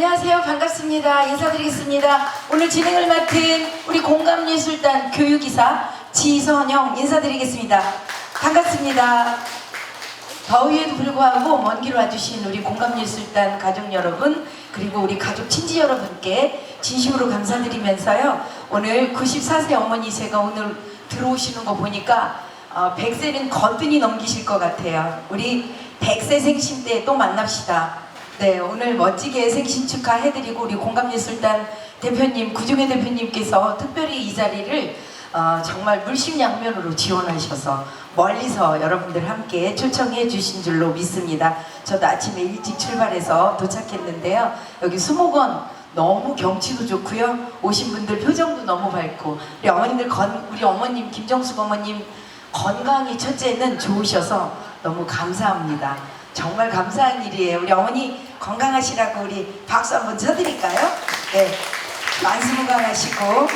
안녕하세요. 반갑습니다. 인사드리겠습니다. 오늘 진행을 맡은 우리 공감예술단 교육이사 지선영 인사드리겠습니다. 반갑습니다. 더위에도 불구하고 먼 길 와주신 우리 공감예술단 가족 여러분 그리고 우리 가족 친지 여러분께 진심으로 감사드리면서요. 오늘 94세 어머니 제가 오늘 들어오시는 거 보니까 어, 100세는 거뜬히 넘기실 것 같아요. 우리 100세 생신 때 또 만납시다. 네, 오늘 멋지게 생신 축하해드리고 우리 공감예술단 대표님, 구중회 대표님께서 특별히 이 자리를 어, 정말 물심양면으로 지원하셔서 멀리서 여러분들 함께 초청해 주신 줄로 믿습니다. 저도 아침에 일찍 출발해서 도착했는데요. 여기 수목원 너무 경치도 좋고요. 오신 분들 표정도 너무 밝고 우리 어머님들 건 우리 어머님 김정숙 어머님 건강이 첫째는 좋으셔서 너무 감사합니다. 정말 감사한 일이에요. 우리 어머니 건강하시라고 우리 박수 한번 쳐드릴까요? 네. 만수무강하시고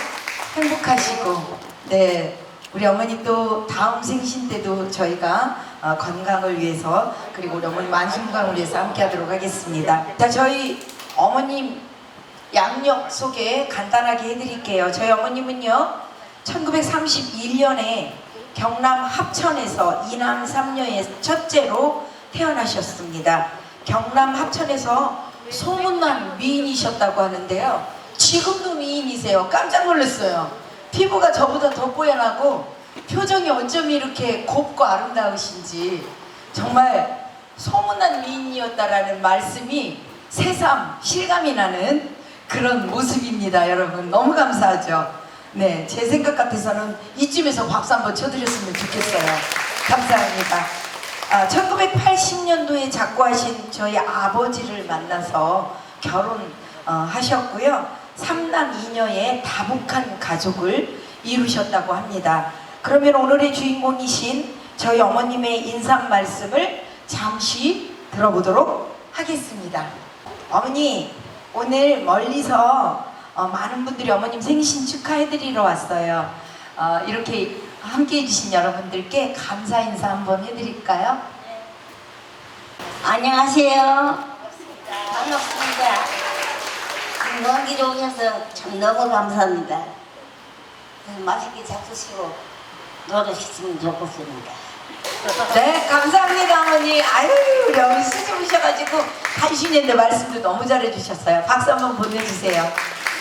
행복하시고 네. 우리 어머니 또 다음 생신 때도 저희가 어, 건강을 위해서 그리고 우리 어머니 만수무강을 위해서 함께 하도록 하겠습니다. 자, 저희 어머님 양력 소개 간단하게 해드릴게요. 저희 어머님은요, 1931년에 경남 합천에서 이남 삼녀의 첫째로 태어나셨습니다. 경남 합천에서 소문난 미인이셨다고 하는데요. 지금도 미인이세요. 깜짝 놀랐어요. 피부가 저보다 더 뽀얀하고 표정이 어쩜 이렇게 곱고 아름다우신지 정말 소문난 미인이었다라는 말씀이 새삼 실감이 나는 그런 모습입니다, 여러분. 너무 감사하죠. 네, 제 생각 같아서는 이쯤에서 박수 한번 쳐드렸으면 좋겠어요. 감사합니다. 아, 1980년도에 작고하신 저희 아버지를 만나서 결혼하셨고요. 삼남 이녀의 다복한 가족을 이루셨다고 합니다. 그러면 오늘의 주인공이신 저희 어머님의 인사 말씀을 잠시 들어보도록 하겠습니다. 어머니, 오늘 멀리서 어, 많은 분들이 어머님 생신 축하해드리러 왔어요. 어, 이렇게 함께 해주신 여러분들께 감사 인사 한번 해드릴까요? 안녕하세요. 반갑습니다. 먼 길에 오셔서 참 너무 감사합니다. 맛있게 잡수시고 놀으셨으면 좋겠습니다. 네, 감사합니다, 어머니. 아유, 우리 어머니 수줍으셔가지고 간신인데 말씀도 너무 잘해주셨어요. 박수 한번 보내주세요.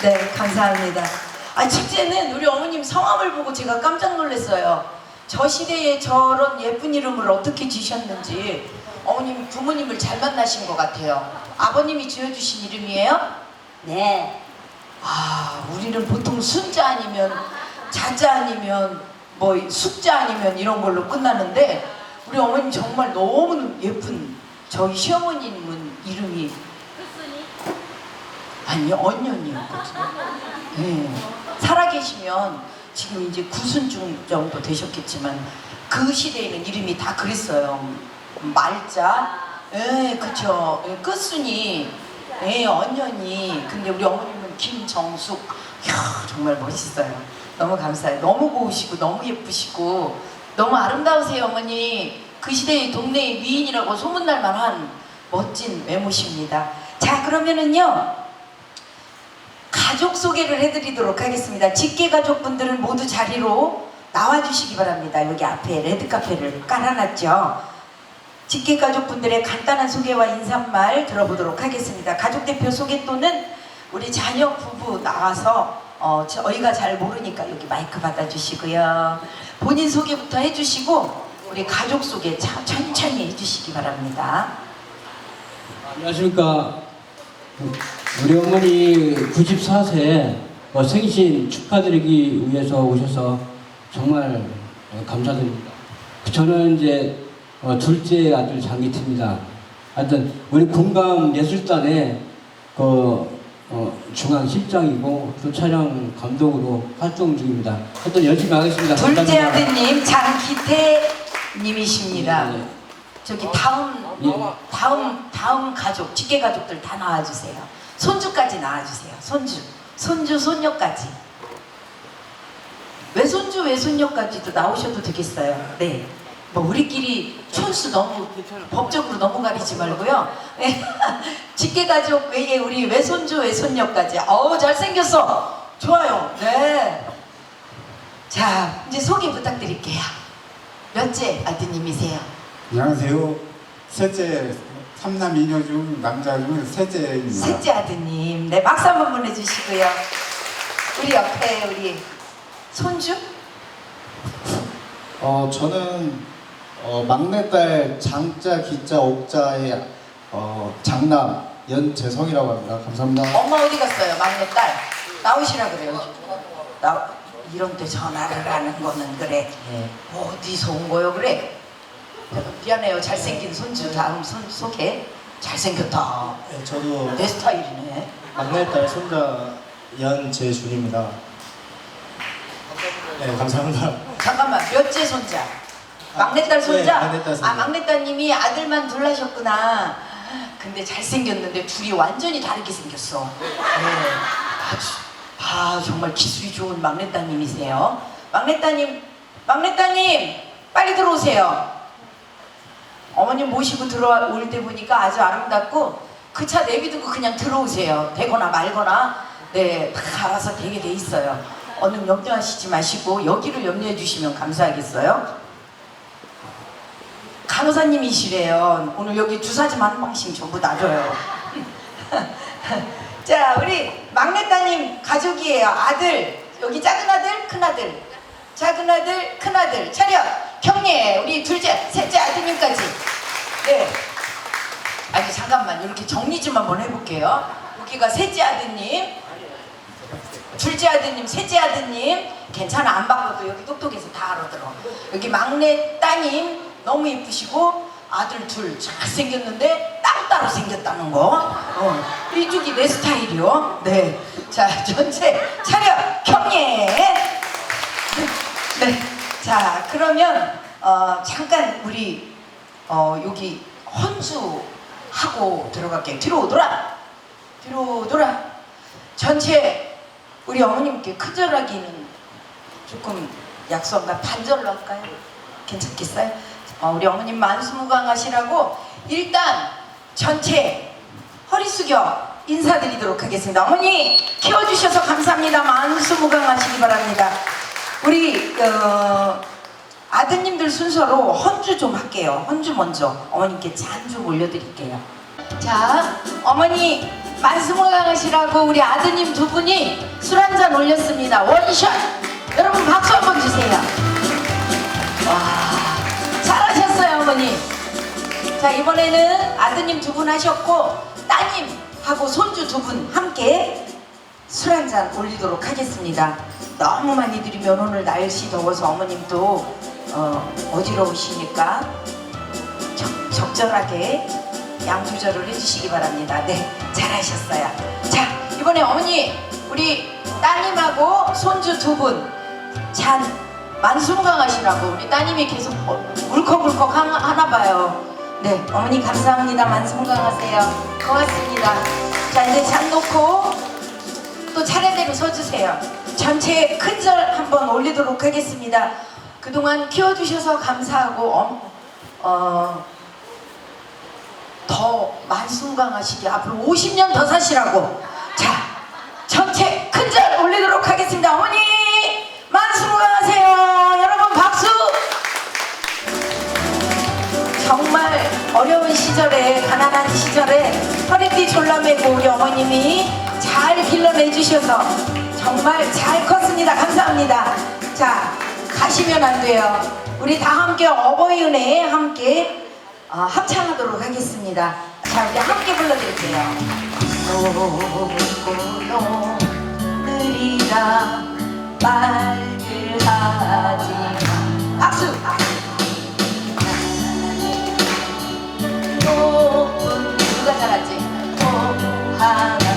네, 감사합니다. 아, 축제는 우리 어머님 성함을 보고 제가 깜짝 놀랐어요. 저 시대에 저런 예쁜 이름을 어떻게 지셨는지 어머님 부모님을 잘 만나신 것 같아요. 아버님이 지어주신 이름이에요? 네. 아, 우리는 보통 순자 아니면 자자 아니면 뭐 숙자 아니면 이런 걸로 끝나는데 우리 어머님 정말 너무 예쁜 저희 시어머님은 이름이 아니요 언년이었거든요. 네. 살아계시면 지금 이제 구순중 정도 되셨겠지만 그 시대에는 이름이 다 그랬어요. 말자, 예, 그쵸. 예, 끝순이, 예, 언년이. 근데 우리 어머님은 김정숙. 이야, 정말 멋있어요. 너무 감사해요. 너무 고우시고, 너무 예쁘시고, 너무 아름다우세요, 어머니. 그 시대의 동네의 미인이라고 소문날 만한 멋진 외모십니다. 자, 그러면은요. 가족 소개를 해드리도록 하겠습니다. 직계 가족분들은 모두 자리로 나와주시기 바랍니다. 여기 앞에 레드 카페를 깔아놨죠. 직계 가족분들의 간단한 소개와 인사말 들어보도록 하겠습니다. 가족 대표 소개 또는 우리 자녀 부부 나와서 어, 저희가 잘 모르니까 여기 마이크 받아주시고요. 본인 소개부터 해주시고 우리 가족 소개 차- 천천히 해주시기 바랍니다. 안녕하십니까. 우리 어머니 94세 어, 생신 축하드리기 위해서 오셔서 정말 어, 감사드립니다. 저는 이제 어, 둘째 아들 장기태입니다. 하여튼 우리 공감 예술단의 그 어, 중앙 실장이고 또 촬영 감독으로 활동 중입니다. 하여튼 열심히 하겠습니다. 둘째 감사합니다. 아드님 장기태 님이십니다. 네. 저기 다음 예. 다음 다음 가족 직계 가족들 다 나와주세요. 손주까지 나와주세요. 손주 손주 손녀까지 외손주 외손녀까지도 나오셔도 되겠어요. 네 뭐 우리끼리 촌수 너무 법적으로 너무 가리지 말고요. 네. 직계 가족 외에 우리 외손주 외손녀까지. 어우 잘생겼어. 좋아요. 네. 자 이제 소개 부탁드릴게요. 몇째 아드님이세요? 안녕하세요. 셋째 삼남 이녀 중 남자 중 셋째입니다. 셋째 아드님. 네 박수 한번 보내주시고요. 우리 옆에 우리 손주? 어, 저는 어, 막내딸 장자, 기자, 옥자의 어, 장남 연재성이라고 합니다. 감사합니다. 엄마 어디 갔어요? 막내 딸 나오시라 그래요. 나 이런 때 전화를 하는 거는 그래. 네. 어디서 온 거요 그래? 미안해요. 잘생긴 손주 다음 손 소개. 잘생겼다. 네, 저도 내 스타일이네. 막내딸 손자 연재준입니다. 네, 감사합니다. 잠깐만 몇째 손자? 막내딸 손자? 네, 막내딸 손자. 아 막내딸님이 아들만 둘 하셨구나. 근데 잘생겼는데 둘이 완전히 다르게 생겼어. 네. 아주 아 정말 기술이 좋은 막내딸님이세요. 막내딸님, 막내딸님 빨리 들어오세요. 어머님 모시고 들어올 때 보니까 아주 아름답고 그 차 내비두고 그냥 들어오세요. 되거나 말거나 네, 다 알아서 되게 돼 있어요. 어느 염려하시지 마시고 여기를 염려해 주시면 감사하겠어요. 간호사님이시래요. 오늘 여기 주사짐 한 방씩 전부 놔줘요. 자, 우리 막내따님 가족이에요. 아들, 여기 작은 아들, 큰 아들. 작은 아들, 큰 아들. 차렷, 경례, 우리 둘째, 셋째 아드님까지. 네. 아니, 잠깐만. 이렇게 정리 좀 한번 해볼게요. 여기가 셋째 아드님, 둘째 아드님, 셋째 아드님. 괜찮아. 안 바꿔도 여기 똑똑해서 다 알아들어. 여기 막내 따님, 너무 이쁘시고, 아들 둘 잘생겼는데 따로따로 생겼다는 거. 어, 이쪽이 내 스타일이요. 네. 자, 전체 차렷 경례. 네. 자, 그러면 어, 잠깐 우리 어, 여기 헌수 하고 들어갈게요. 뒤로 오더라. 뒤로 오더라. 전체 우리 어머님께 큰절하기는 조금 약속한가 반절로 할까요? 괜찮겠어요? 어, 우리 어머님 만수무강하시라고 일단 전체 허리 숙여 인사드리도록 하겠습니다. 어머니 키워주셔서 감사합니다. 만수무강하시기 바랍니다. 우리 어, 아드님들 순서로 헌주 좀 할게요. 헌주 먼저 어머님께 잔 좀 올려드릴게요. 자, 어머니 만수무강하시라고 우리 아드님 두 분이 술 한 잔 올렸습니다. 원샷. 여러분 박수 한번 주세요. 와, 잘하셨어요, 어머니. 자, 이번에는 아드님 두 분 하셨고 따님하고 손주 두 분 함께 술 한 잔 올리도록 하겠습니다. 너무 많이 드리면 오늘 날씨 더워서 어머님도 어, 어지러우시니까 적, 적절하게 양 조절을 해주시기 바랍니다. 네, 잘하셨어요. 자, 이번에 어머니 우리 따님하고 손주 두 분 잔 만순강하시라고 우리 따님이 계속 어, 울컥울컥 하- 하나 봐요. 네, 어머니 감사합니다. 만순강하세요. 고맙습니다. 자, 이제 잔 놓고 또 차례대로 서주세요. 전체 큰 절 한번 올리도록 하겠습니다. 그동안 키워주셔서 감사하고 어, 어, 더 만순강하시게 앞으로 50년 더 사시라고 자 전체 큰 절 올리도록 하겠습니다. 어머니 만순강하세요. 여러분 박수. 정말 어려운 시절에 가난한 시절에 허리띠 졸라매고 우리 어머님이 잘 길러내 주셔서 정말 잘 컸습니다. 감사합니다. 자 가시면 안 돼요. 우리 다 함께 어버이 은혜에 함께 어, 합창하도록 하겠습니다. 자 우리 함께 불러드릴게요. 노고노 느리라 말을 하지 마 박수 높은 누가 잘하지? 또하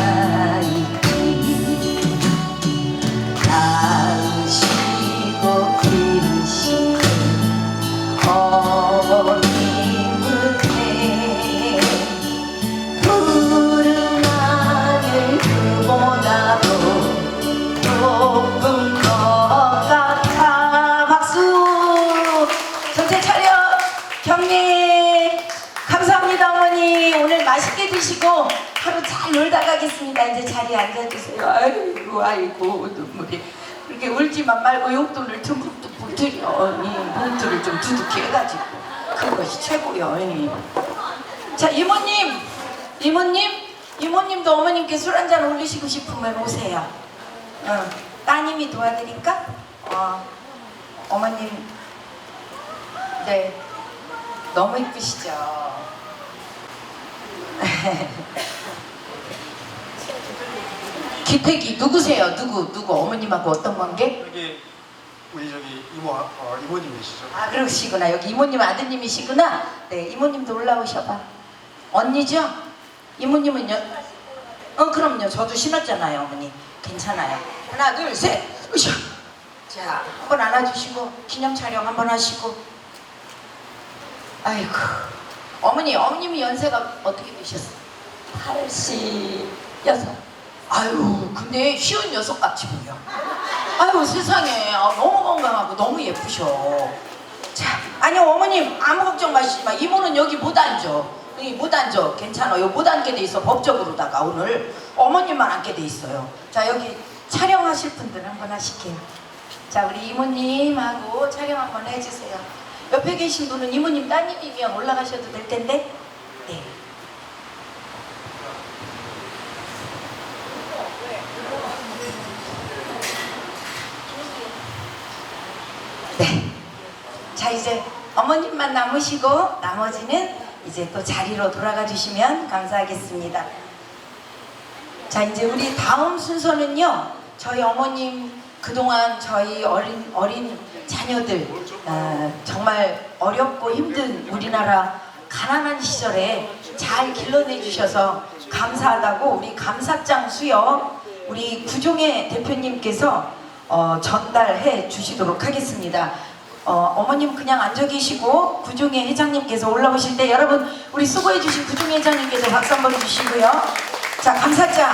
하겠습니다. 이제 자리에 앉아주세요. 아이고 아이고 눈물이 그렇게 울지만 말고 용돈을 듬뿍듬뿍 드려. 이 봉투를 좀 두둑히 해가지고 그것이 최고요. 이. 자 이모님 이모님 이모님도 어머님께 술 한 잔 올리시고 싶으면 오세요. 어, 따님이 도와드릴까? 어, 어머님 네 너무 이쁘시죠. 기택이 누구세요? 누구 누구 어머님하고 어떤 관계? 여기 우리 저기 이모 어, 이모님이시죠? 아 그러시구나 여기 이모님 아드님이시구나. 네 이모님도 올라오셔봐. 언니죠? 이모님은요? 어 그럼요. 저도 신었잖아요 어머니. 괜찮아요. 하나 둘 셋. 으쌰. 자 한번 안아주시고 기념 촬영 한번 하시고. 아이고 어머니 어머님이 연세가 어떻게 되셨어요? 86. 아유 근데 쉬운 녀석 같이 보여. 아유 세상에 아, 너무 건강하고 너무 예쁘셔. 자 아니 어머님 아무 걱정 마시지 마. 이모는 여기 못 앉아. 여기 못 앉아. 괜찮아. 여기 못 앉게 돼 있어 법적으로다가 오늘 어머님만 앉게 돼 있어요. 자 여기 촬영하실 분들 한번 하실게요. 자 우리 이모님하고 촬영 한번 해주세요. 옆에 계신 분은 이모님 따님이면 올라가셔도 될 텐데. 네. 네. 자 이제 어머님만 남으시고 나머지는 이제 또 자리로 돌아가 주시면 감사하겠습니다. 자 이제 우리 다음 순서는요 저희 어머님 그동안 저희 어린 어린 자녀들 어, 정말 어렵고 힘든 우리나라 가난한 시절에 잘 길러내 주셔서 감사하다고 우리 감사장 수여 우리 구종의 대표님께서 어, 전달해 주시도록 하겠습니다. 어, 어머님 그냥 앉아 계시고 구종의 회장님께서 올라오실 때 여러분 우리 수고해 주신 구종의 회장님께서 박수 한번 주시고요. 자 감사장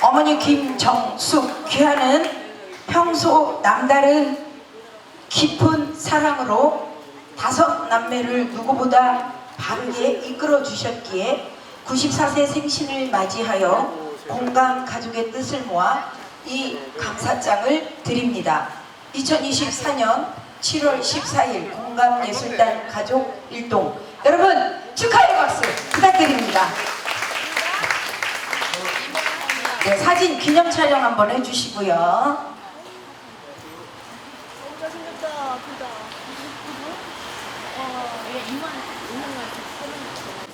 어머니 김정숙 귀하는 평소 남다른 깊은 사랑으로 다섯 남매를 누구보다 바르게 이끌어 주셨기에 94세 생신을 맞이하여 공감 가족의 뜻을 모아 이 감사장을 드립니다. 2024년 7월 14일 공감예술단 가족 일동 여러분 축하의 박수 부탁드립니다. 네, 사진 기념 촬영 한번 해주시고요.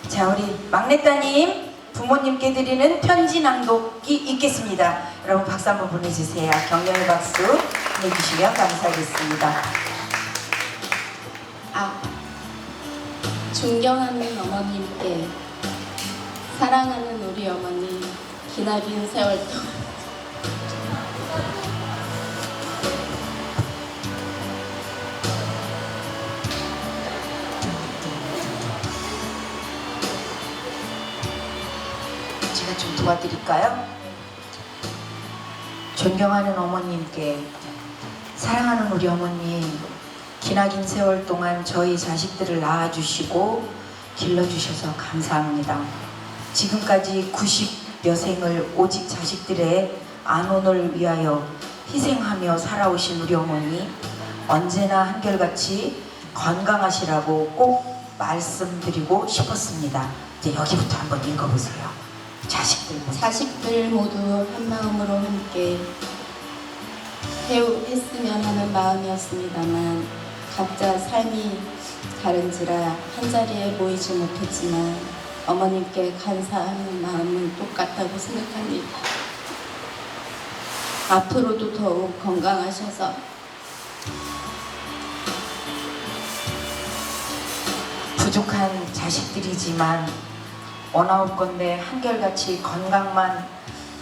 자, 우리 막내 따님 부모님께 드리는 편지 낭독이 있겠습니다. 여러분 박수 한번 보내주세요. 격려의 박수 보내주시면 감사하겠습니다. 아, 존경하는 어머님께 사랑하는 우리 어머니 기나긴 세월 동안 제가 좀 도와드릴까요? 존경하는 어머님께 사랑하는 우리 어머님 기나긴 세월 동안 저희 자식들을 낳아주시고 길러주셔서 감사합니다. 지금까지 90여 생을 오직 자식들의 안온을 위하여 희생하며 살아오신 우리 어머니 언제나 한결같이 건강하시라고 꼭 말씀드리고 싶었습니다. 이제 여기부터 한번 읽어보세요. 자식들 모두. 자식들 모두 한 마음으로 함께 배우했으면 하는 마음이었습니다만 각자 삶이 다른지라 한자리에 모이지 못했지만 어머님께 감사하는 마음은 똑같다고 생각합니다. 앞으로도 더욱 건강하셔서 부족한 자식들이지만 원아홉 건데 한결같이 건강만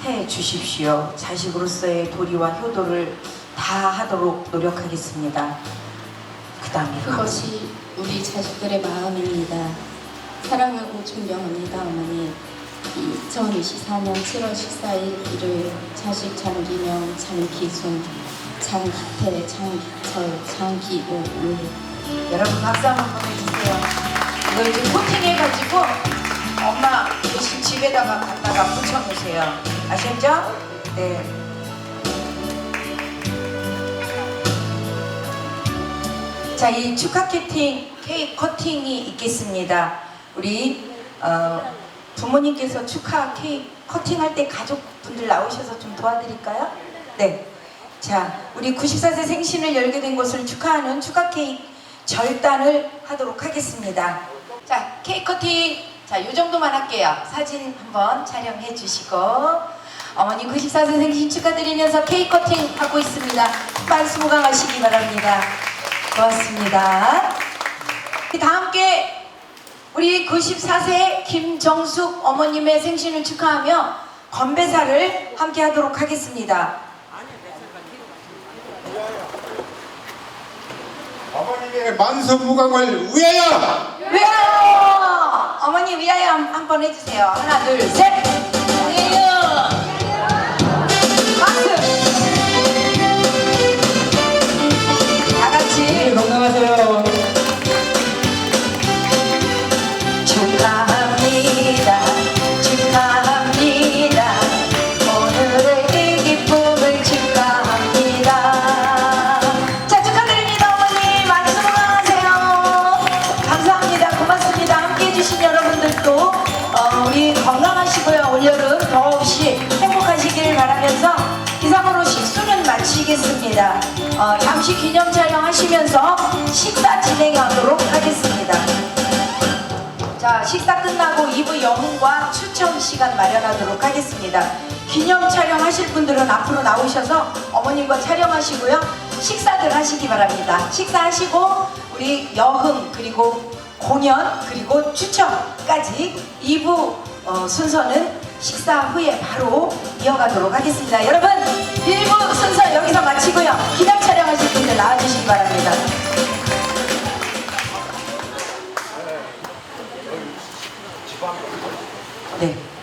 해 주십시오. 자식으로서의 도리와 효도를 다 하도록 노력하겠습니다. 그 다음에 그것이 우리 자식들의 마음입니다. 사랑하고 존경합니다, 어머니. 2024년 7월 14일 일요일 자식 장기명, 장기순, 장기태, 장기철, 장기오, 여러분 박수 한번 보내주세요. 이거 이제 코팅해가지고 엄마 대신 지금 집에다가 갖다가 붙여놓으세요. 아셨죠? 네. 자, 이 축하 캐팅, 케이크 커팅이 있겠습니다. 우리 어, 부모님께서 축하 케이크 커팅할 때 가족분들 나오셔서 좀 도와드릴까요? 네. 자, 우리 94세 생신을 열게 된 것을 축하하는 축하 케이크 절단을 하도록 하겠습니다. 자, 케이크 커팅. 자, 요 정도만 할게요. 사진 한번 촬영해 주시고. 어머니 94세 생신 축하드리면서 케이크 커팅 하고 있습니다. 말씀 호강하시기 바랍니다. 고맙습니다. 다 함께 우리 94세 김정숙 어머님의 생신을 축하하며 건배사를 함께 하도록 하겠습니다. 어머님의 만수무강을 위하여 위하여! 어머니 위하여 한- 한번 해주세요. 하나, 둘, 셋! 위하여! 네, 건강하세요. 축하합니다. 축하합니다. 오늘의 이 기쁨을 축하합니다. 자, 축하드립니다, 어머니. 많이 수고하세요. 감사합니다. 고맙습니다. 함께 해주신 여러분들도 어, 우리 건강하시고요. 올여름 더없이 행복하시길 바라면서 이상으로 식수는 마치겠습니다. 어, 잠시 기념 촬영하시면서 식사 진행하도록 하겠습니다. 자, 식사 끝나고 2부 여흥과 추첨 시간 마련하도록 하겠습니다. 기념 촬영하실 분들은 앞으로 나오셔서 어머님과 촬영하시고요. 식사들 하시기 바랍니다. 식사하시고 우리 여흥 그리고 공연 그리고 추첨까지 2부 어, 순서는 식사 후에 바로 이어가도록 하겠습니다. 여러분 1부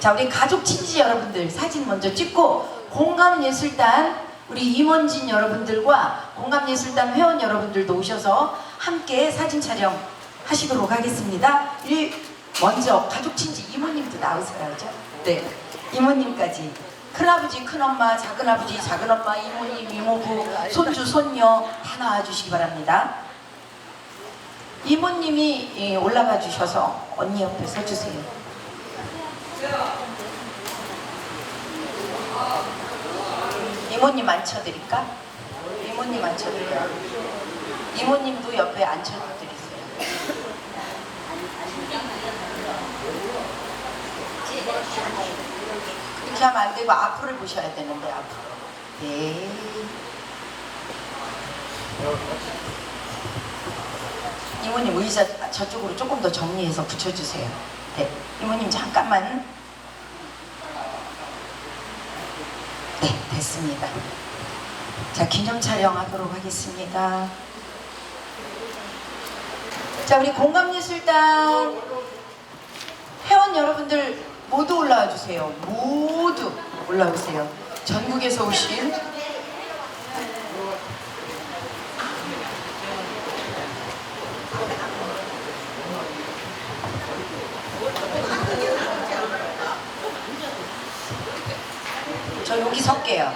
자, 우리 가족 친지 여러분들 사진 먼저 찍고 공감예술단 우리 임원진 여러분들과 공감예술단 회원 여러분들도 오셔서 함께 사진 촬영 하시도록 하겠습니다. 일 먼저 가족 친지 이모님도 나오셔야죠. 네. 이모님까지 큰아버지, 큰엄마, 작은아버지, 작은엄마, 이모님, 이모부, 손주, 손녀 다 나와주시기 바랍니다. 이모님이 예, 올라가 주셔서 언니 옆에 서주세요. 이모님 앉혀드릴까? 이모님 앉혀드려요. 이모님도 옆에 앉혀드리세요. 그렇게 하면 안 되고 앞으로 보셔야 되는데 앞으로. 네. 이모님 의자 저쪽으로 조금 더 정리해서 붙여주세요. 네. 이모님 잠깐만. 네, 됐습니다. 자, 기념 촬영하도록 하겠습니다. 자, 우리 공감예술단 회원 여러분들 모두 올라와 주세요. 모두 올라오세요. 전국에서 오신 저 여기 설게요.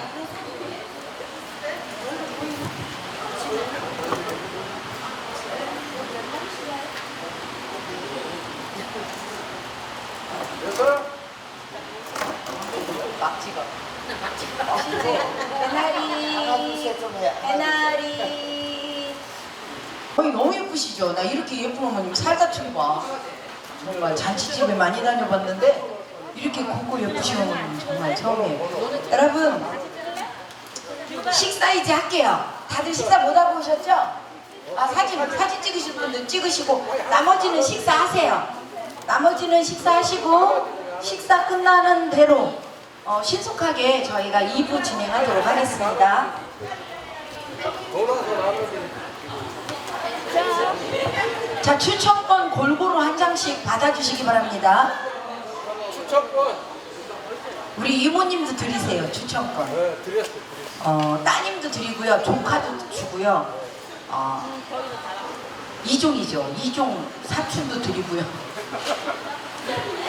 막 찍어. 이제 해나리, 해나리. 어이 너무 예쁘시죠? 나 이렇게 예쁜 어머님 살다 처음 봐. 정말 잔치집에 많이 다녀봤는데 이렇게 곱고 어머님 정말 처음이에요. 여러분 식사 이제 할게요. 다들 식사 못 하고 오셨죠? 아 사진 사진 찍으실 분들 찍으시고 나머지는 식사하세요. 나머지는 식사하시고 식사 끝나는 대로 어, 신속하게 저희가 2부 진행하도록 하겠습니다. 자 추천권 골고루 한 장씩 받아주시기 바랍니다. 추천권 우리 이모님도 드리세요 추천권. 네, 드렸어요. 어, 따님도 드리고요. 조카도 주고요. 어, 이종이죠. 이종 사촌도 드리고요.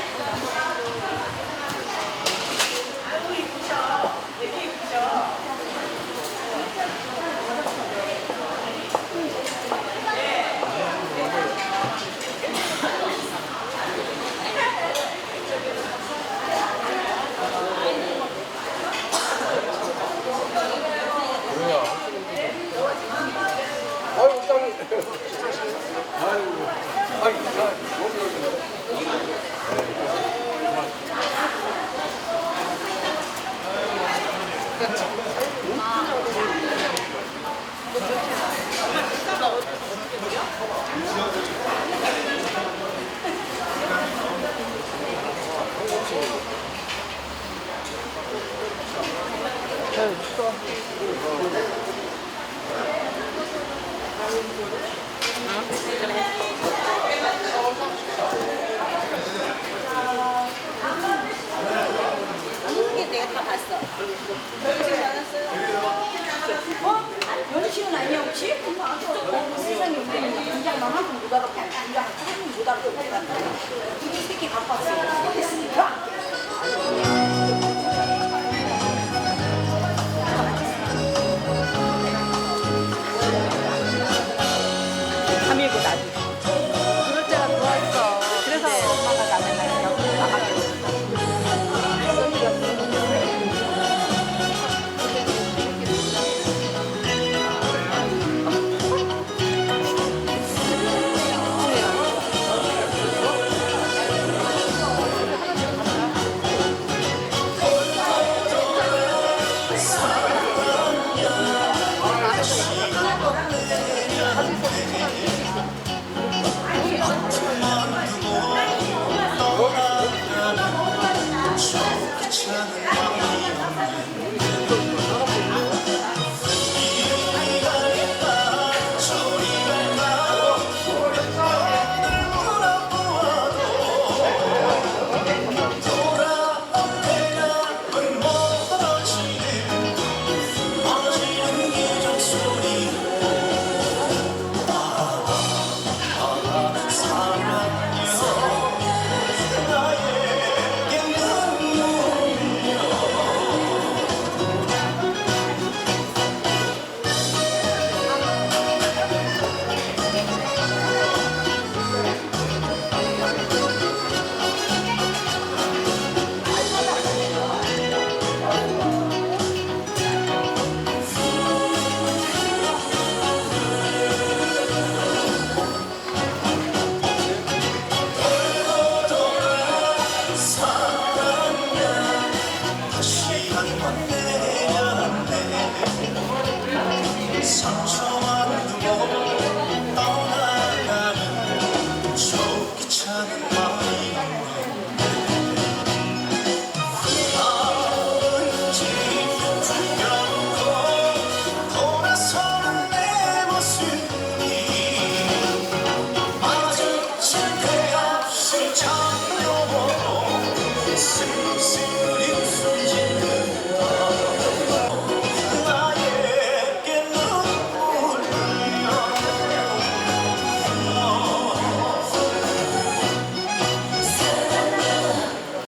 연식은 아니야 혹시? 세상에 우리 인장 너만큼 못 알아봤다.